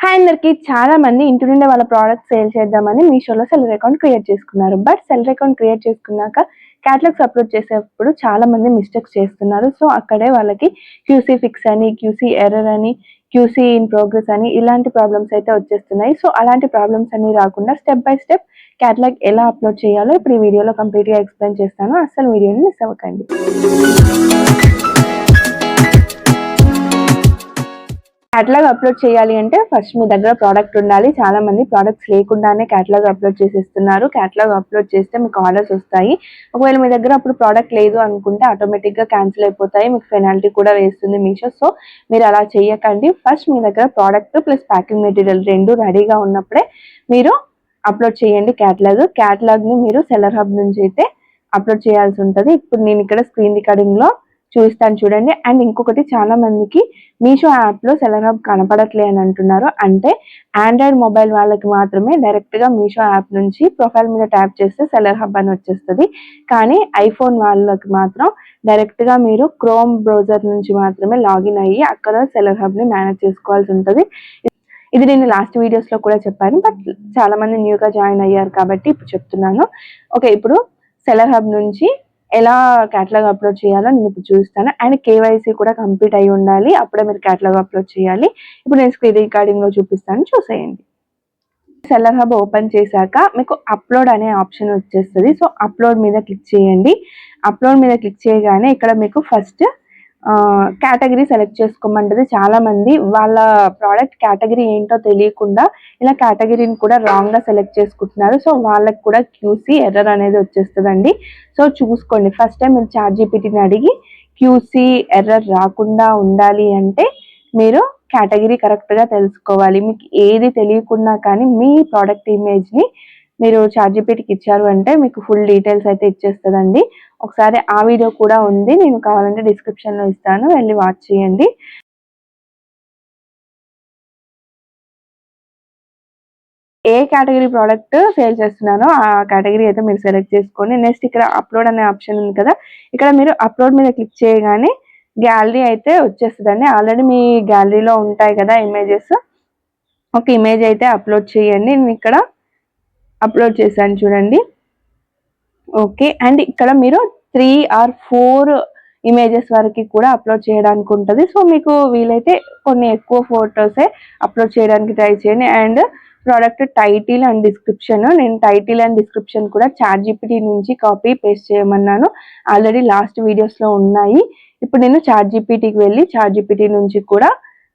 Hi అందరికి చాలా మంది ఇంటి నుండే వాళ్ళ ప్రోడక్ట్ సేల్ చేద్దామని మీషోలో సెల్లర్ అకౌంట్ క్రియేట్ చేసుకున్నారు. బట్ సెల్లర్ అకౌంట్ క్రియేట్ చేసుకున్నాక క్యాటలాగ్స్ అప్లోడ్ చేసేటప్పుడు చాలా మంది మిస్టేక్స్ చేస్తున్నారు. సో అక్కడే వాళ్ళకి క్యూసీ ఫిక్స్ అని క్యూసీ ఎర్రర్ అని క్యూసీ ఇన్ ప్రోగ్రెస్ అని ఇలాంటి ప్రాబ్లమ్స్ అయితే వచ్చేస్తున్నాయి. సో అలాంటి ప్రాబ్లమ్స్ అన్ని రాకుండా స్టెప్ బై స్టెప్ క్యాటలాగ్ ఎలా అప్లోడ్ చేయాలో ఇప్పుడు ఈ వీడియోలో కంప్లీట్గా ఎక్స్ప్లెయిన్ చేస్తాను. అసలు వీడియోని మిస్ అవ్వకండి. క్యాటలాగ్ అప్లోడ్ చేయాలి అంటే ఫస్ట్ మీ దగ్గర ప్రోడక్ట్ ఉండాలి. చాలా మంది ప్రోడక్ట్స్ లేకుండానే క్యాటలాగ్ అప్లోడ్ చేసేస్తున్నారు. క్యాటలాగ్ అప్లోడ్ చేస్తే మీకు ఆర్డర్స్ వస్తాయి. ఒకవేళ మీ దగ్గర అప్పుడు ప్రోడక్ట్ లేదు అనుకుంటే ఆటోమేటిక్గా క్యాన్సిల్ అయిపోతాయి. మీకు పెనాల్టీ కూడా వేస్తుంది మీషో. సో మీరు అలా చేయకండి. ఫస్ట్ మీ దగ్గర ప్రోడక్ట్ ప్లస్ ప్యాకింగ్ మెటీరియల్ రెండు రెడీగా ఉన్నప్పుడే మీరు అప్లోడ్ చేయండి క్యాటలాగ్ క్యాటలాగ్ని మీరు సెలర్ హబ్ నుంచి అయితే అప్లోడ్ చేయాల్సి ఉంటుంది. ఇప్పుడు నేను ఇక్కడ స్క్రీన్ రికార్డింగ్లో చూస్తాను చూడండి. అండ్ ఇంకొకటి చాలా మందికి మీషో యాప్లో సెలర్ హబ్ కనపడట్లే అని అంటున్నారు. అంటే ఆండ్రాయిడ్ మొబైల్ వాళ్ళకి మాత్రమే డైరెక్ట్గా మీషో యాప్ నుంచి ప్రొఫైల్ మీద ట్యాప్ చేస్తే సెలర్ హబ్ అని వచ్చేస్తుంది. కానీ ఐఫోన్ వాళ్ళకి మాత్రం డైరెక్ట్గా మీరు క్రోమ్ బ్రౌజర్ నుంచి మాత్రమే లాగిన్ అయ్యి అక్కడ సెలర్ హబ్ని మేనేజ్ చేసుకోవాల్సి ఉంటుంది. ఇది నేను లాస్ట్ వీడియోస్లో కూడా చెప్పాను. బట్ చాలా మంది న్యూగా జాయిన్ అయ్యారు కాబట్టి ఇప్పుడు చెప్తున్నాను. ఓకే ఇప్పుడు సెలర్ హబ్ నుంచి ఎలా క్యాటలాగ్ అప్లోడ్ చేయాలో నేను ఇప్పుడు చూస్తాను. అండ్ కేవైసీ కూడా కంప్లీట్ అయి ఉండాలి. అప్పుడే మీరు క్యాటలాగ్ అప్లోడ్ చేయాలి. ఇప్పుడు నేను స్క్రీన్ రికార్డింగ్లో చూపిస్తాను. చూసేయండి. సెల్లర్ హబ్ ఓపెన్ చేశాక మీకు అప్లోడ్ అనే ఆప్షన్ వచ్చేస్తుంది. సో అప్లోడ్ మీద క్లిక్ చేయండి. అప్లోడ్ మీద క్లిక్ చేయగానే ఇక్కడ మీకు ఫస్ట్ కేటగిరీ సెలెక్ట్ చేసుకోమంటది చాలా మంది వాళ్ళ ప్రోడక్ట్ కేటగిరీ ఏంటో తెలియకుండా ఇలా కేటగిరీని కూడా రాంగ్గా సెలెక్ట్ చేసుకుంటున్నారు. సో వాళ్ళకి కూడా క్యూసీ ఎర్రర్ అనేది వచ్చేస్తుందండి. సో చూసుకోండి. ఫస్ట్ టైం మీరు చార్ట్ జీపీటీని అడిగి క్యూసీ ఎర్రర్ రాకుండా ఉండాలి అంటే మీరు కేటగిరీ కరెక్ట్గా తెలుసుకోవాలి. మీకు ఏది తెలియకున్నా కానీ మీ ప్రోడక్ట్ ఇమేజ్ని మీరు చార్జిపీటీకి ఇచ్చారు అంటే మీకు ఫుల్ డీటెయిల్స్ అయితే ఇచ్చేస్తుందండి. ఒకసారి ఆ వీడియో కూడా ఉంది నేను కావాలంటే డిస్క్రిప్షన్లో ఇస్తాను వెళ్ళి వాచ్ చేయండి. ఏ కేటగిరీ ప్రోడక్ట్ సేల్ చేస్తున్నానో ఆ కేటగిరీ అయితే మీరు సెలెక్ట్ చేసుకొని నెక్స్ట్ ఇక్కడ అప్లోడ్ అనే ఆప్షన్ ఉంది కదా ఇక్కడ మీరు అప్లోడ్ మీద క్లిక్ చేయగానే గ్యాలరీ అయితే వచ్చేస్తుందండి. ఆల్రెడీ మీ గ్యాలరీలో ఉంటాయి కదా ఇమేజెస్ ఒక ఇమేజ్ అయితే అప్లోడ్ చేయండి. నేను ఇక్కడ అప్లోడ్ చేశాను చూడండి. ఓకే అండ్ ఇక్కడ మీరు త్రీ ఆర్ ఫోర్ ఇమేజెస్ వరకు కూడా అప్లోడ్ చేయడానికి ఉంటుంది. సో మీకు వీలైతే కొన్ని ఎక్కువ ఫొటోసే అప్లోడ్ చేయడానికి ట్రై చేయండి. And product title and description నేను టైటిల్ అండ్ డిస్క్రిప్షన్ కూడా చార్ట్ జీపీటీ నుంచి కాపీ పేస్ట్ చేయమన్నాను. ఆల్రెడీ లాస్ట్ వీడియోస్లో ఉన్నాయి. ఇప్పుడు నేను చార్ట్ జీపీటీకి వెళ్ళి చార్ట్ జీపీటీ నుంచి కూడా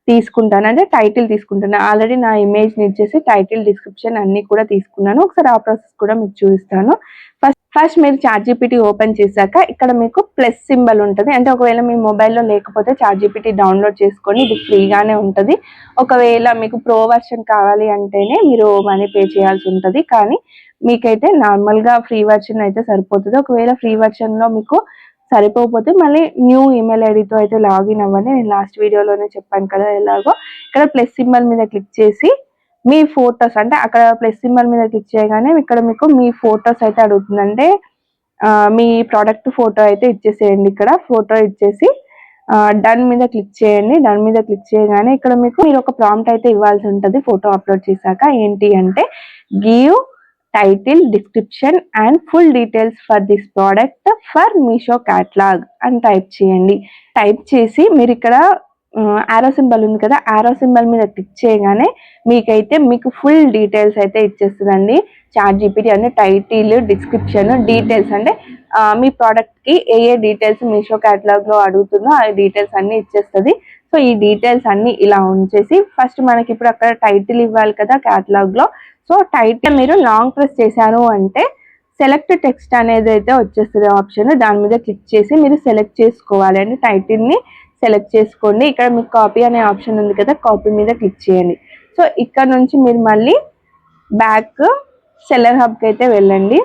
తీసుకుంటాను. అంటే టైటిల్ తీసుకుంటాను. ఆల్రెడీ నా ఇమేజ్ని ఇచ్చేసి టైటిల్ డిస్క్రిప్షన్ అన్ని కూడా తీసుకున్నాను. ఒకసారి ఆ ప్రాసెస్ కూడా మీకు చూపిస్తాను. ఫస్ట్ ఫస్ట్ మీరు చార్ట్ జీపీటీ ఓపెన్ చేశాక ఇక్కడ మీకు ప్లస్ సింబల్ ఉంటుంది. అంటే ఒకవేళ మీ మొబైల్లో లేకపోతే చార్ట్ జీపీటీ డౌన్లోడ్ చేసుకొని ఇది ఫ్రీగానే ఉంటుంది. ఒకవేళ మీకు ప్రో వర్షన్ కావాలి అంటేనే మీరు మనీ పే చేయాల్సి ఉంటుంది. కానీ మీకైతే నార్మల్గా ఫ్రీ వర్షన్ అయితే సరిపోతుంది. ఒకవేళ ఫ్రీ వర్షన్లో మీకు సరిపోకపోతే మళ్ళీ న్యూ ఈమెయిల్ ఐడితో అయితే లాగిన్ అవ్వండి. నేను లాస్ట్ వీడియోలోనే చెప్పాను కదా ఎలాగో. ఇక్కడ ప్లస్ సింబల్ మీద క్లిక్ చేసి మీ ఫోటోస్ అంటే అక్కడ ప్లస్ సింబల్ మీద క్లిక్ చేయగానే ఇక్కడ మీకు మీ ఫొటోస్ అయితే అడుగుతుందంటే మీ ప్రోడక్ట్ ఫోటో అయితే ఇచ్చేసేయండి ఇక్కడ. ఫోటో ఇచ్చేసి డన్ మీద క్లిక్ చేయండి. డన్ మీద క్లిక్ చేయగానే ఇక్కడ మీకు మీరు ఒక ప్రాంప్ట్ అయితే ఇవ్వాల్సి ఉంటుంది ఫోటో అప్లోడ్ చేశాక. ఏంటి అంటే give title description and full details for this product for Meesho catalog అని టైప్ చేయండి. టైప్ చేసి మీరు ఇక్కడ ఆరో సింబల్ ఉంది కదా ఆరో సింబల్ మీద క్లిక్ చేయగానే మీకైతే మీకు ఫుల్ డీటెయిల్స్ అయితే ఇచ్చేస్తుందండి. చార్ట్ జీపీటీ అంటే టైటిల్ డిస్క్రిప్షన్ డీటెయిల్స్ అంటే మీ ప్రోడక్ట్కి ఏ ఏ డీటెయిల్స్ మీషో క్యాటలాగ్లో అడుగుతుందో ఆ డీటెయిల్స్ అన్నీ ఇచ్చేస్తుంది. సో ఈ డీటెయిల్స్ అన్నీ ఇలా ఉంచేసి ఫస్ట్ మనకి ఇప్పుడు అక్కడ టైటిల్ ఇవ్వాలి కదా క్యాటలాగ్లో సో టైటిల్ మీరు లాంగ్ ప్రెస్ చేశారు అంటే సెలెక్ట్ టెక్స్ట్ అనేది అయితే వచ్చేస్తుంది ఆప్షన్ దాని మీద క్లిక్ చేసి మీరు సెలెక్ట్ చేసుకోవాలి అంటే టైటిల్ని సెలెక్ట్ చేసుకోండి. ఇక్కడ మీకు కాపీ అనే ఆప్షన్ ఉంది కదా కాపీ మీద క్లిక్ చేయండి. సో ఇక్కడ నుంచి మీరు మళ్ళీ బ్యాక్ సెల్లర్ హబ్కి అయితే వెళ్ళండి.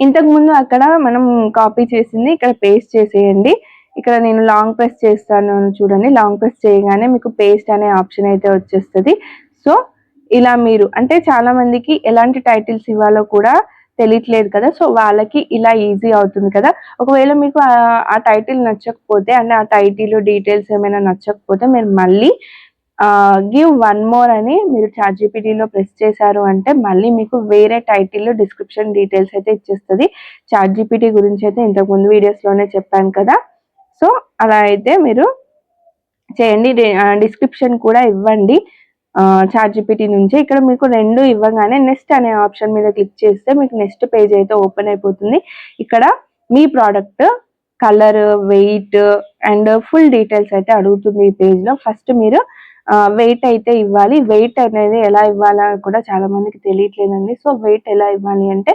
ఇంతకుముందు అక్కడ మనం కాపీ చేసింది ఇక్కడ పేస్ట్ చేసేయండి. ఇక్కడ నేను లాంగ్ ప్రెస్ చేస్తాను చూడండి. లాంగ్ ప్రెస్ చేయగానే మీకు పేస్ట్ అనే ఆప్షన్ అయితే వచ్చేస్తుంది. సో ఇలా మీరు అంటే చాలా మందికి ఎలాంటి టైటిల్స్ ఇవ్వాలో కూడా తెలియట్లేదు కదా సో వాళ్ళకి ఇలా ఈజీ అవుతుంది కదా. ఒకవేళ మీకు ఆ- టైటిల్ నచ్చకపోతే అంటే ఆ టైటిల్ డీటెయిల్స్ ఏమైనా నచ్చకపోతే మీరు మళ్ళీ గివ్ వన్ మోర్ అని మీరు చాట్ జీపీటీలో ప్రెస్ చేశారు అంటే మళ్ళీ మీకు వేరే టైటిల్ డిస్క్రిప్షన్ డీటెయిల్స్ అయితే ఇచ్చేస్తుంది. చాట్ జీపీటీ గురించి అయితే ఇంతకుముందు వీడియోస్లోనే చెప్పాను కదా. సో అలా అయితే మీరు చేయండి. డిస్క్రిప్షన్ కూడా ఇవ్వండి. చాట్ జీపీటీ నుంచి. ఇక్కడ మీకు రెండు ఇవ్వగానే నెక్స్ట్ అనే ఆప్షన్ మీద క్లిక్ చేస్తే మీకు నెక్స్ట్ పేజ్ అయితే ఓపెన్ అయిపోతుంది. ఇక్కడ మీ product colour weight and full details అయితే అడుగుతుంది ఈ పేజ్లో. ఫస్ట్ మీరు వెయిట్ అయితే ఇవ్వాలి. వెయిట్ అనేది ఎలా ఇవ్వాలా కూడా చాలా మందికి తెలియట్లేదండి. సో వెయిట్ ఎలా ఇవ్వాలి అంటే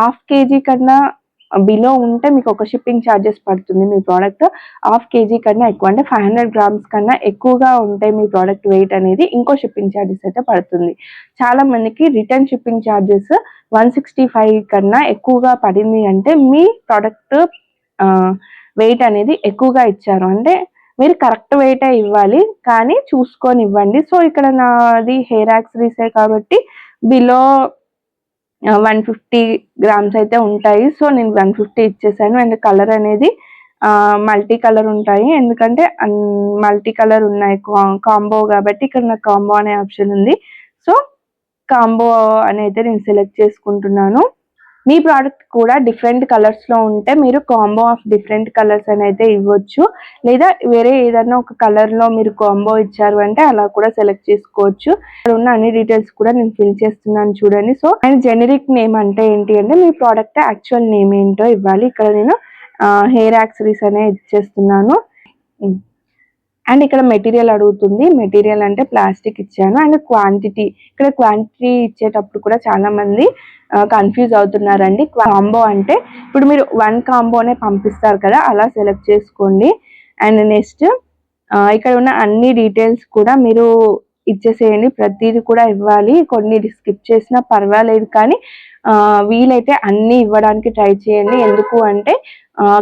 హాఫ్ కేజీ కన్నా బిలో ఉంటే మీకు ఒక షిప్పింగ్ ఛార్జెస్ పడుతుంది మీ ప్రోడక్ట్ హాఫ్ కేజీ కన్నా ఎక్కువ అంటే ఫైవ్ హండ్రెడ్ గ్రామ్స్ కన్నా ఎక్కువగా ఉంటే మీ ప్రోడక్ట్ వెయిట్ అనేది ఇంకో షిప్పింగ్ ఛార్జెస్ అయితే పడుతుంది. చాలా మందికి return shipping charges one sixty five కన్నా ఎక్కువగా పడింది అంటే మీ ప్రోడక్ట్ వెయిట్ అనేది ఎక్కువగా ఇచ్చారు. అంటే మీరు కరెక్ట్ వెయిటే ఇవ్వాలి కానీ చూసుకొని ఇవ్వండి. సో ఇక్కడ నాది హెయిర్ యాక్సరీసే కాబట్టి బిలో వన్ ఫిఫ్టీ గ్రామ్స్ అయితే ఉంటాయి. సో నేను వన్ ఫిఫ్టీ ఇచ్చేసాను. అండ్ కలర్ అనేది మల్టీ కలర్ ఉంటాయి. ఎందుకంటే మల్టీ కలర్ ఉన్నాయి. కాంబో కాబట్టి ఇక్కడ నాకు కాంబో అనే ఆప్షన్ ఉంది. సో కాంబో అని అయితే నేను సెలెక్ట్ చేసుకుంటున్నాను. మీ ప్రోడక్ట్ కూడా డిఫరెంట్ కలర్స్లో ఉంటే మీరు కాంబో ఆఫ్ డిఫరెంట్ కలర్స్ అని అయితే ఇవ్వచ్చు. లేదా వేరే ఏదైనా ఒక కలర్లో మీరు కాంబో ఇచ్చారు అంటే అలా కూడా సెలెక్ట్ చేసుకోవచ్చు. ఇక్కడ ఉన్న అన్ని డీటెయిల్స్ కూడా నేను ఫిల్ చేస్తున్నాను చూడండి. సో అండ్ జెనరిక్ నేమ్ అంటే ఏంటి అంటే మీ ప్రోడక్ట్ యాక్చువల్ నేమ్ ఏంటో ఇవ్వాలి. ఇక్కడ నేను హెయిర్ యాక్సరీస్ అనే ఇచ్చేస్తున్నాను. అండ్ ఇక్కడ మెటీరియల్ అడుగుతుంది. మెటీరియల్ అంటే ప్లాస్టిక్ ఇచ్చాను. అండ్ క్వాంటిటీ ఇక్కడ క్వాంటిటీ ఇచ్చేటప్పుడు కూడా చాలా మంది కన్ఫ్యూజ్ అవుతున్నారండి. కాంబో అంటే ఇప్పుడు మీరు వన్ కాంబోనే పంపిస్తారు కదా అలా సెలెక్ట్ చేసుకోండి. అండ్ నెక్స్ట్ ఇక్కడ ఉన్న అన్ని డీటెయిల్స్ కూడా మీరు ఇచ్చేసేయండి. ప్రతిదీ కూడా ఇవ్వాలి. కొన్ని స్కిప్ చేసినా పర్వాలేదు కానీ వీలైతే అన్ని ఇవ్వడానికి ట్రై చేయండి. ఎందుకు అంటే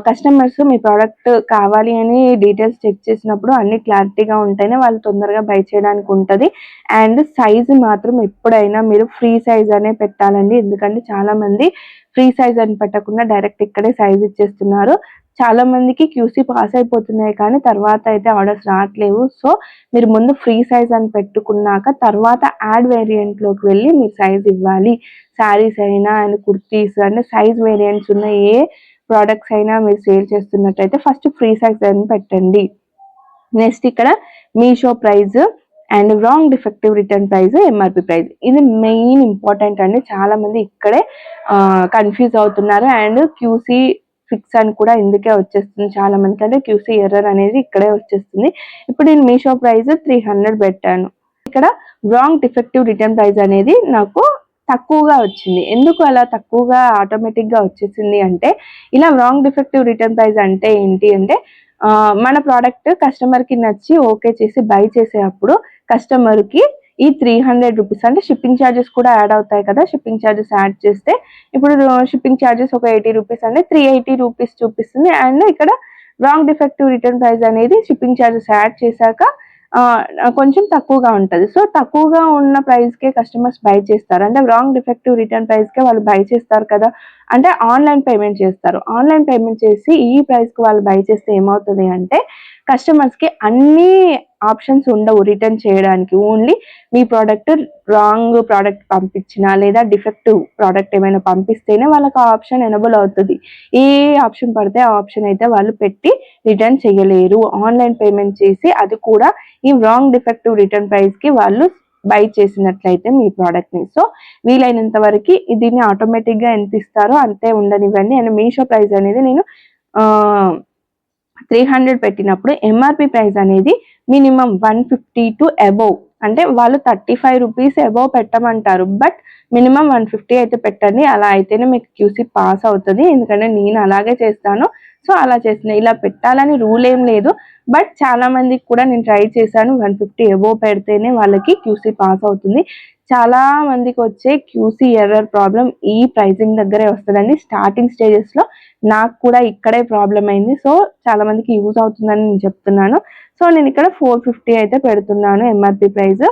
కస్టమర్స్ మీ ప్రోడక్ట్ కావాలి అని డీటెయిల్స్ చెక్ చేసినప్పుడు అన్ని క్లారిటీగా ఉంటేనే వాళ్ళు తొందరగా బై చేయడానికి ఉంటుంది. అండ్ సైజ్ మాత్రం ఎప్పుడైనా మీరు ఫ్రీ సైజ్ అనే పెట్టాలండి. ఎందుకంటే చాలామంది ఫ్రీ సైజ్ అని పెట్టకుండా డైరెక్ట్ ఇక్కడే సైజ్ ఇచ్చేస్తున్నారు. చాలా మందికి క్యూసీ పాస్ అయిపోతున్నాయి కానీ తర్వాత అయితే ఆర్డర్స్ రావట్లేవు. సో మీరు ముందు ఫ్రీ సైజ్ అని పెట్టుకున్నాక తర్వాత యాడ్ వేరియంట్లోకి వెళ్ళి మీరు సైజ్ ఇవ్వాలి. శారీస్ అయినా అండ్ కుర్తీస్ అంటే సైజ్ వేరియంట్స్ ఉన్న ఏ ప్రోడక్ట్స్ అయినా మీరు సేల్ చేస్తున్నట్టయితే ఫస్ట్ ఫ్రీ సైజ్ అని పెట్టండి. నెక్స్ట్ ఇక్కడ Meesho price and wrong defective return price MRP price ఇది మెయిన్ ఇంపార్టెంట్ అండి. చాలా మంది ఇక్కడే కన్ఫ్యూజ్ అవుతున్నారు. అండ్ క్యూసీ ఫిక్స్ అని కూడా ఇందుకే వచ్చేస్తుంది. చాలా మందికి అంటే క్యూసీ ఎర్రర్ అనేది ఇక్కడే వచ్చేస్తుంది. ఇప్పుడు నేను మీషో ప్రైస్ త్రీ హండ్రెడ్ పెట్టాను. ఇక్కడ రాంగ్ డిఫెక్టివ్ రిటర్న్ ప్రైస్ అనేది నాకు తక్కువగా వచ్చింది. ఎందుకు అలా తక్కువగా ఆటోమేటిక్గా వచ్చేసింది అంటే ఇలా రాంగ్ డిఫెక్టివ్ రిటర్న్ ప్రైస్ అంటే ఏంటి అంటే మన ప్రోడక్ట్ కస్టమర్కి నచ్చి ఓకే చేసి బై చేసేటప్పుడు కస్టమర్కి ఈ త్రీ హండ్రెడ్ రూపీస్ అంటే షిప్పింగ్ ఛార్జెస్ కూడా యాడ్ అవుతాయి కదా షిప్పింగ్ ఛార్జెస్ యాడ్ చేస్తే ఇప్పుడు షిప్పింగ్ ఛార్జెస్ ఒక ఎయిటీ రూపీస్ అంటే త్రీ ఎయిటీ రూపీస్ చూపిస్తుంది. అండ్ ఇక్కడ రాంగ్ డిఫెక్టివ్ రిటర్న్ ప్రైస్ అనేది షిప్పింగ్ ఛార్జెస్ యాడ్ చేశాక కొంచెం తక్కువగా ఉంటుంది. సో తక్కువగా ఉన్న ప్రైస్కే కస్టమర్స్ బై చేస్తారు. అంటే రాంగ్ డిఫెక్టివ్ రిటర్న్ ప్రైస్కే వాళ్ళు బై చేస్తారు కదా. అంటే ఆన్లైన్ పేమెంట్ చేస్తారు. ఆన్లైన్ పేమెంట్ చేసి ఈ ప్రైస్కి వాళ్ళు బై చేస్తే ఏమవుతుంది అంటే కస్టమర్స్కి అన్ని ఆప్షన్స్ ఉండవు రిటర్న్ చేయడానికి. ఓన్లీ మీ ప్రోడక్ట్ రాంగ్ ప్రోడక్ట్ పంపించినా లేదా డిఫెక్టివ్ ప్రోడక్ట్ ఏమైనా పంపిస్తేనే వాళ్ళకి ఆ ఆప్షన్ ఎనబుల్ అవుతుంది. ఏ ఆప్షన్ పడితే ఆ ఆప్షన్ అయితే వాళ్ళు పెట్టి రిటర్న్ చేయలేరు. ఆన్లైన్ పేమెంట్ చేసి అది కూడా ఈ రాంగ్ డిఫెక్టివ్ రిటర్న్ ప్రైస్కి వాళ్ళు బై చేసినట్లయితే మీ ప్రోడక్ట్ని సో వీలైనంత వరకు దీన్ని ఆటోమేటిక్గా ఎంత ఇస్తారో అంతే ఉండనివ్వండి. అండ్ మీషో ప్రైస్ అనేది నేను త్రీ హండ్రెడ్ పెట్టినప్పుడు ఎంఆర్పి ప్రైస్ అనేది minimum one fifty to above అంటే వాళ్ళు థర్టీ ఫైవ్ రూపీస్ అబోవ్ పెట్టమంటారు. బట్ మినిమం వన్ ఫిఫ్టీ అయితే పెట్టండి. అలా అయితేనే మీకు క్యూసీ పాస్ అవుతుంది. ఎందుకంటే నేను అలాగే చేస్తాను. సో అలా చేసిన ఇలా పెట్టాలని రూల్ ఏం లేదు. బట్ చాలా మందికి కూడా నేను ట్రై చేశాను. వన్ ఫిఫ్టీ ఎబో పెడితేనే వాళ్ళకి క్యూసీ పాస్ అవుతుంది. చాలా మందికి వచ్చే క్యూసీ ఎర్రర్ ప్రాబ్లం ఈ ప్రైజింగ్ దగ్గరే వస్తుందండి. స్టార్టింగ్ స్టేజెస్లో నాకు కూడా ఇక్కడే ప్రాబ్లం అయింది. సో చాలా మందికి యూజ్ అవుతుందని నేను చెప్తున్నాను. సో నేను ఇక్కడ ఫోర్ ఫిఫ్టీ అయితే పెడుతున్నాను ఎంఆర్పి ప్రైస్.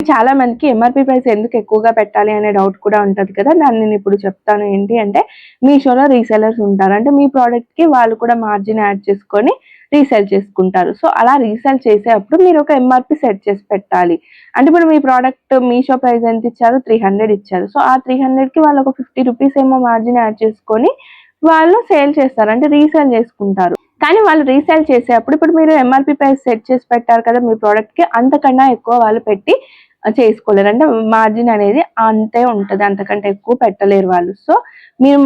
చాలా మందికి ఎంఆర్పి ప్రైస్ ఎందుకు ఎక్కువగా పెట్టాలి అనే డౌట్ కూడా ఉంటుంది కదా. దాన్ని నేను ఇప్పుడు చెప్తాను. ఏంటి అంటే మీషోలో రీసెలర్స్ ఉంటారు. అంటే మీ ప్రోడక్ట్కి వాళ్ళు కూడా మార్జిన్ యాడ్ చేసుకొని రీసేల్ చేసుకుంటారు. సో అలా రీసేల్ చేసేటప్పుడు మీరు ఒక ఎంఆర్పి సెట్ చేసి పెట్టాలి. అంటే ఇప్పుడు మీ ప్రోడక్ట్ మీషో ప్రైస్ ఎంత ఇచ్చారు త్రీ హండ్రెడ్ ఇచ్చారు. సో ఆ త్రీ హండ్రెడ్కి వాళ్ళు ఒక ఫిఫ్టీ రూపీస్ ఏమో మార్జిన్ యాడ్ చేసుకొని వాళ్ళు సేల్ చేస్తారు. అంటే రీసేల్ చేసుకుంటారు. కానీ వాళ్ళు రీసేల్ చేసేటప్పుడు ఇప్పుడు మీరు ఎంఆర్పి ప్రైస్ సెట్ చేసి పెట్టారు కదా మీ ప్రోడక్ట్కి అంతకన్నా ఎక్కువ వాళ్ళు పెట్టి చేసుకోలేరు. అంటే మార్జిన్ అనేది అంతే ఉంటుంది. అంతకంటే ఎక్కువ పెట్టలేరు వాళ్ళు. సో మీరు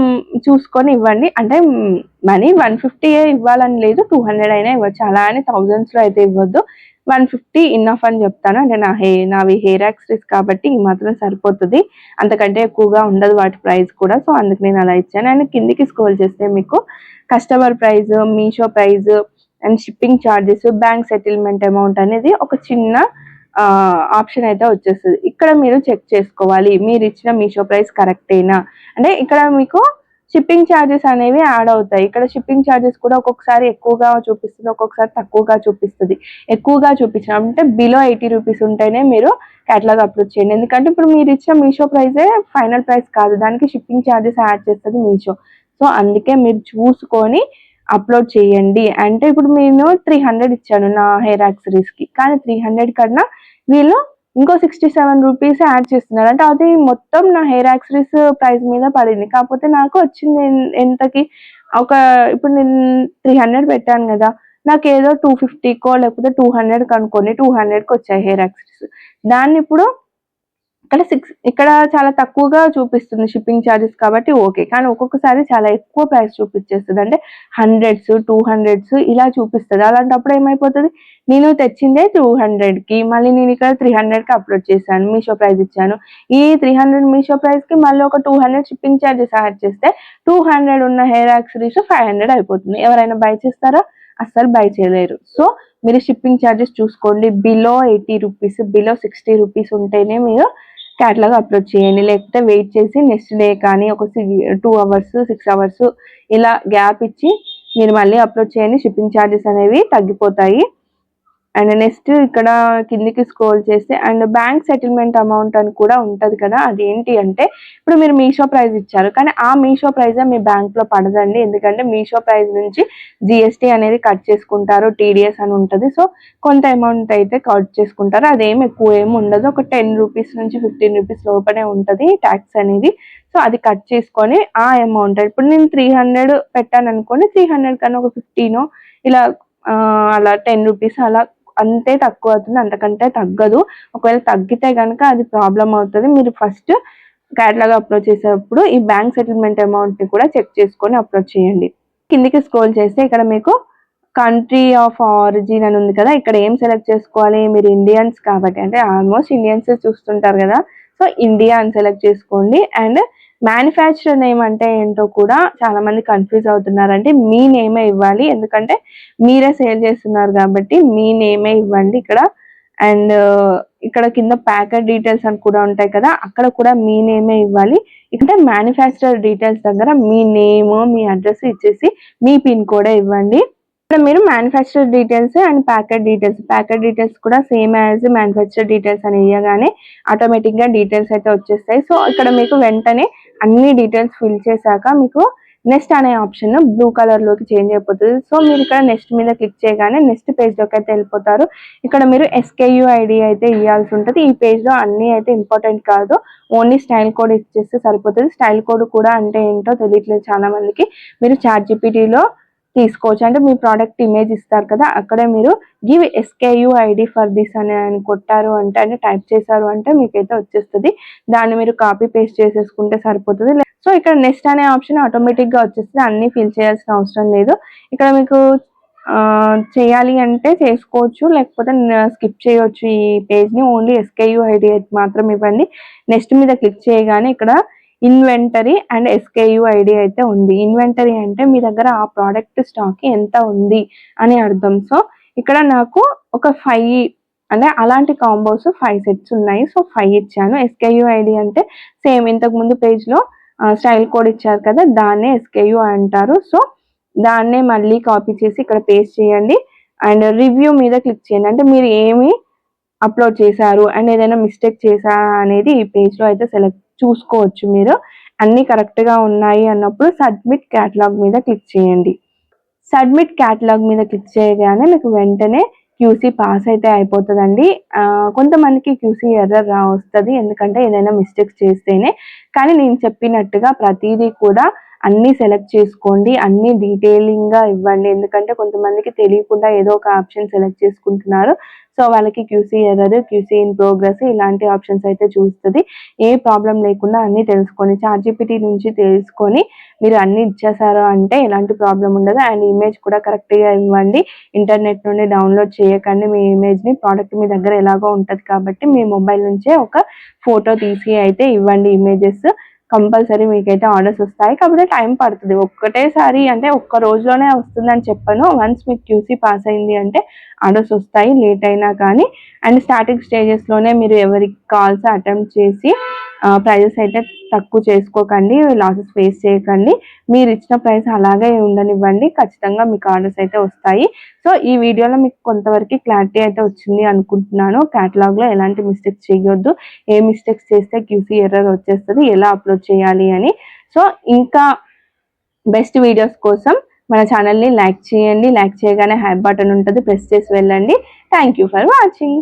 చూసుకొని ఇవ్వండి. అంటే మనీ వన్ ఫిఫ్టీ ఇవ్వాలని లేదు. టూ హండ్రెడ్ అయినా ఇవ్వచ్చు. అలా అని థౌజండ్స్లో అయితే ఇవ్వద్దు. వన్ ఫిఫ్టీ ఇన్నఫ్ అని చెప్తాను. అంటే నా హే నావి హెయిర్ యాక్సరీస్ కాబట్టి ఈ మాత్రం సరిపోతుంది. అంతకంటే ఎక్కువగా ఉండదు వాటి ప్రైస్ కూడా. సో అందుకు నేను అలా ఇచ్చాను. అండ్ కిందికి స్క్రోల్ చేస్తే మీకు customer price Meesho price and shipping charges bank settlement amount అనేది ఒక చిన్న ఆప్షన్ అయితే వచ్చేస్తుంది. ఇక్కడ మీరు చెక్ చేసుకోవాలి. మీరు ఇచ్చిన మీషో ప్రైస్ కరెక్టేనా అంటే ఇక్కడ మీకు షిప్పింగ్ ఛార్జెస్ అనేవి యాడ్ అవుతాయి. ఇక్కడ షిప్పింగ్ ఛార్జెస్ కూడా ఒక్కొక్కసారి ఎక్కువగా చూపిస్తుంది ఒక్కొక్కసారి తక్కువగా చూపిస్తుంది. ఎక్కువగా చూపించిన అంటే బిలో ఎయిటీ రూపీస్ ఉంటేనే మీరు క్యాటలాగ్ అప్లోడ్ చేయండి. ఎందుకంటే ఇప్పుడు మీరు ఇచ్చిన మీషో ప్రైజే ఫైనల్ ప్రైస్ కాదు. దానికి షిప్పింగ్ ఛార్జెస్ యాడ్ చేస్తుంది మీషో. సో అందుకే మీరు చూసుకొని అప్లోడ్ చేయండి. అంటే ఇప్పుడు నేను త్రీ హండ్రెడ్ ఇచ్చాను నా హెయిర్ యాక్సరీస్కి కానీ త్రీ హండ్రెడ్ కన్నా వీళ్ళు ఇంకో సిక్స్టీ సెవెన్ రూపీస్ యాడ్ చేస్తున్నారు. అంటే అది మొత్తం నా హెయిర్ యాక్సరీస్ ప్రైస్ మీద పడింది. కాకపోతే నాకు వచ్చింది ఎంతకి? ఒక ఇప్పుడు నేను త్రీ హండ్రెడ్ పెట్టాను కదా. నాకు ఏదో టూ ఫిఫ్టీకో లేకపోతే టూ హండ్రెడ్ కనుక్కొని టూ హండ్రెడ్కి వచ్చాయి హెయిర్ యాక్సరీస్ దాన్ని ఇప్పుడు ఇక్కడ సిక్స్ ఇక్కడ చాలా తక్కువగా చూపిస్తుంది షిప్పింగ్ ఛార్జెస్ కాబట్టి ఓకే కానీ ఒక్కొక్కసారి చాలా ఎక్కువ ప్రైస్ చూపించేస్తుంది. అంటే హండ్రెడ్స్ టూ హండ్రెడ్స్ ఇలా చూపిస్తుంది. అలాంటప్పుడు ఏమైపోతుంది? నేను తెచ్చిందే టూ హండ్రెడ్కి మళ్ళీ నేను ఇక్కడ త్రీ హండ్రెడ్కి అప్లోడ్ చేశాను మీషో ప్రైస్ ఇచ్చాను. ఈ త్రీ హండ్రెడ్ మీషో ప్రైస్కి మళ్ళీ ఒక two hundred shipping charges add చేస్తే టూ హండ్రెడ్ ఉన్న హెయిర్ యాక్సరీస్ ఫైవ్ హండ్రెడ్ అయిపోతుంది. ఎవరైనా బై చేస్తారా? అస్సలు బై చేయలేరు. సో మీరు షిప్పింగ్ ఛార్జెస్ చూసుకోండి. Below eighty rupees below sixty rupees ఉంటేనే మీరు క్యాట్లాగ్ అప్లోడ్ చేయండి. లేకపోతే వెయిట్ చేసి నెక్స్ట్ డే కానీ ఒక టూ అవర్స్ సిక్స్ అవర్స్ ఇలా గ్యాప్ ఇచ్చి మీరు మళ్ళీ అప్లోడ్ చేయండి. షిప్పింగ్ ఛార్జెస్ అనేవి తగ్గిపోతాయి. అండ్ నెక్స్ట్ ఇక్కడ కిందికి స్క్రోల్ చేస్తే అండ్ బ్యాంక్ సెటిల్మెంట్ అమౌంట్ అని కూడా ఉంటుంది కదా అది ఏంటి అంటే ఇప్పుడు మీరు మీషో ప్రైస్ ఇచ్చారు కానీ ఆ మీషో ప్రైజ్ మీ బ్యాంక్లో పడదండి. ఎందుకంటే మీషో ప్రైస్ నుంచి జిఎస్టీ అనేది కట్ చేసుకుంటారు టీడీఎస్ అని ఉంటుంది. సో కొంత అమౌంట్ అయితే కట్ చేసుకుంటారు. అదేం ఎక్కువ ఏమి ఉండదు. ఒక టెన్ రూపీస్ నుంచి ఫిఫ్టీన్ రూపీస్ లోపలే ఉంటుంది ట్యాక్స్ అనేది. సో అది కట్ చేసుకొని ఆ అమౌంట్ ఇప్పుడు నేను త్రీ హండ్రెడ్ పెట్టాను అనుకోండి త్రీ హండ్రెడ్ కన్నా ఒక ఫిఫ్టీనో ఇలా అలా టెన్ రూపీస్ అలా అంతే తక్కువ అవుతుంది అంతకంటే తగ్గదు. ఒకవేళ తగ్గితే కనుక అది ప్రాబ్లం అవుతుంది. మీరు ఫస్ట్ క్యాటలాగ్ అప్లోడ్ చేసేటప్పుడు ఈ బ్యాంక్ సెటిల్మెంట్ అమౌంట్ని కూడా చెక్ చేసుకొని అప్లోడ్ చేయండి. కిందికి స్క్రోల్ చేస్తే ఇక్కడ మీకు కంట్రీ ఆఫ్ ఆరిజిన్ అని ఉంది కదా ఇక్కడ ఏం సెలెక్ట్ చేసుకోవాలి? మీరు ఇండియన్స్ కాబట్టి అంటే ఆల్మోస్ట్ ఇండియన్స్ చూస్తుంటారు కదా. సో ఇండియా అని సెలెక్ట్ చేసుకోండి. అండ్ మ్యానుఫ్యాక్చర్ నేమ్ అంటే ఏంటో కూడా చాలా మంది కన్ఫ్యూజ్ అవుతున్నారు అంటే మీ నేమే ఇవ్వాలి. ఎందుకంటే మీరే సేల్ చేస్తున్నారు కాబట్టి మీ నేమే ఇవ్వండి ఇక్కడ. అండ్ uh, ఇక్కడ కింద ప్యాకెట్ డీటెయిల్స్ అని కూడా ఉంటాయి కదా అక్కడ కూడా మీ నేమే ఇవ్వాలి. ఇక్కడ మ్యానుఫ్యాక్చరర్ డీటెయిల్స్ దగ్గర మీ నేమ్ మీ అడ్రస్ ఇచ్చేసి మీ పిన్ కూడా ఇవ్వండి. ఇక్కడ మీరు manufacture details and packet details packet details కూడా సేమ్ యాజ్ మ్యానుఫ్యాక్చర్ డీటెయిల్స్ అని ఇవ్వగానే ఆటోమేటిక్గా డీటెయిల్స్ అయితే వచ్చేస్తాయి. సో ఇక్కడ మీకు వెంటనే అన్ని డీటెయిల్స్ ఫిల్ చేశాక మీకు నెక్స్ట్ అనే ఆప్షన్ బ్లూ కలర్లోకి చేంజ్ అయిపోతుంది. సో మీరు ఇక్కడ నెక్స్ట్ మీద క్లిక్ చేయగానే నెక్స్ట్ పేజ్లోకి అయితే వెళ్ళిపోతారు. ఇక్కడ మీరు ఎస్కేయూ ఐడి అయితే ఇవ్వాల్సి ఉంటుంది. ఈ పేజ్లో అన్ని అయితే ఇంపార్టెంట్ కాదు. ఓన్లీ స్టైల్ కోడ్ ఇచ్చేస్తే సరిపోతుంది. స్టైల్ కోడ్ కూడా అంటే ఏంటో తెలియట్లేదు చాలా మందికి. మీరు చాట్ జీపీటీలో తీసుకోవచ్చు. అంటే మీ ప్రోడక్ట్ ఇమేజ్ ఇస్తారు కదా అక్కడే మీరు give SKU ID for this అని అని కొట్టారు అంటే అంటే టైప్ చేశారు అంటే మీకైతే వచ్చేస్తుంది. దాన్ని మీరు కాపీ పేస్ట్ చేసేసుకుంటే సరిపోతుంది. సో ఇక్కడ నెక్స్ట్ అనే ఆప్షన్ ఆటోమేటిక్గా వచ్చేస్తుంది. అన్ని ఫిల్ చేయాల్సిన అవసరం లేదు. ఇక్కడ మీకు చేయాలి అంటే చేసుకోవచ్చు లేకపోతే స్కిప్ చేయవచ్చు ఈ పేజ్ని ఓన్లీ ఎస్కేయూ ఐడి మాత్రం ఇవ్వండి. నెక్స్ట్ మీద క్లిక్ చేయగానే ఇక్కడ ఇన్వెంటరీ అండ్ ఎస్కేయు ఐడి అయితే ఉంది. ఇన్వెంటరీ అంటే మీ దగ్గర ఆ ప్రోడక్ట్ స్టాక్ ఎంత ఉంది అని అర్థం. సో ఇక్కడ నాకు ఒక ఫైవ్ అంటే అలాంటి కాంబోస్ ఫైవ్ సెట్స్ ఉన్నాయి. సో ఫైవ్ ఇచ్చాను. ఎస్కేయు ఐడి అంటే సేమ్ ఇంతకు ముందు స్టైల్ కోడ్ ఇచ్చారు కదా దాన్నే ఎస్కేయు అంటారు. సో దాన్నే మళ్ళీ కాపీ చేసి ఇక్కడ పేస్ట్ చేయండి. అండ్ రివ్యూ మీద క్లిక్ చేయండి. అంటే మీరు ఏమి అప్లోడ్ చేశారు అండ్ ఏదైనా మిస్టేక్ చేశారా అనేది ఈ పేజ్లో అయితే సెలెక్ట్ చూసుకోవచ్చు మీరు. అన్ని కరెక్ట్గా ఉన్నాయి అన్నప్పుడు సబ్మిట్ క్యాటలాగ్ మీద క్లిక్ చేయండి. సబ్మిట్ క్యాటలాగ్ మీద క్లిక్ చేయగానే మీకు వెంటనే క్యూసీ పాస్ అయితే అయిపోతుందండి. కొంతమందికి క్యూసీ ఎర్రర్ రా వస్తుంది ఎందుకంటే ఏదైనా మిస్టేక్స్ చేస్తేనే. కానీ నేను చెప్పినట్టుగా ప్రతిదీ కూడా అన్ని సెలెక్ట్ చేసుకోండి. అన్ని డీటెయిలింగ్గా ఇవ్వండి. ఎందుకంటే కొంతమందికి తెలియకుండా ఏదో ఒక ఆప్షన్ సెలెక్ట్ చేసుకుంటున్నారు. సో వాళ్ళకి QC error QC in progress ఇలాంటి ఆప్షన్స్ అయితే చూస్తుంది. ఏ ప్రాబ్లం లేకుండా అన్ని తెలుసుకొని చార్జీపీటీ నుంచి తెలుసుకొని మీరు అన్ని ఇచ్చేసారు అంటే ఎలాంటి ప్రాబ్లం ఉండదు. అండ్ ఇమేజ్ కూడా కరెక్ట్గా ఇవ్వండి. ఇంటర్నెట్ నుండి డౌన్లోడ్ చేయకండి. మీ ఇమేజ్ని ప్రోడక్ట్ మీ దగ్గర ఎలాగో ఉంటుంది కాబట్టి మీ మొబైల్ నుంచే ఒక ఫోటో తీసి అయితే ఇవ్వండి ఇమేజెస్ కంపల్సరీ మీకైతే ఆర్డర్స్ వస్తాయి. కాకపోతే టైం పడుతుంది. ఒక్కటేసారి అంటే ఒక్క రోజులోనే వస్తుందని చెప్పను. వన్స్ మీకు క్యూసీ పాస్ అయింది అంటే ఆర్డర్స్ వస్తాయి. లేట్ అయినా కానీ. అండ్ స్టార్టింగ్ స్టేజెస్లోనే మీరు ఎవరికి కాల్స్ అటెంప్ట్ చేసి ప్రైజెస్ అయితే తక్కువ చేసుకోకండి లాసెస్ ఫేస్ చేయకండి. మీరు ఇచ్చిన ప్రైస్ అలాగే ఉండనివ్వండి ఖచ్చితంగా మీకు ఆర్డర్స్ అయితే వస్తాయి. సో ఈ వీడియోలో మీకు కొంతవరకు క్లారిటీ అయితే వచ్చింది అనుకుంటున్నాను. క్యాటలాగ్లో ఎలాంటి మిస్టేక్స్ చేయొద్దు. ఏ మిస్టేక్స్ చేస్తే క్యూసీ ఎర్రర్ వచ్చేస్తుంది ఎలా అప్లోడ్ చేయాలి అని. సో ఇంకా బెస్ట్ వీడియోస్ కోసం మన ఛానల్ని లైక్ చేయండి. లైక్ చేయగానే హై బటన్ ఉంటుంది ప్రెస్ చేసి వెళ్ళండి. Thank you for watching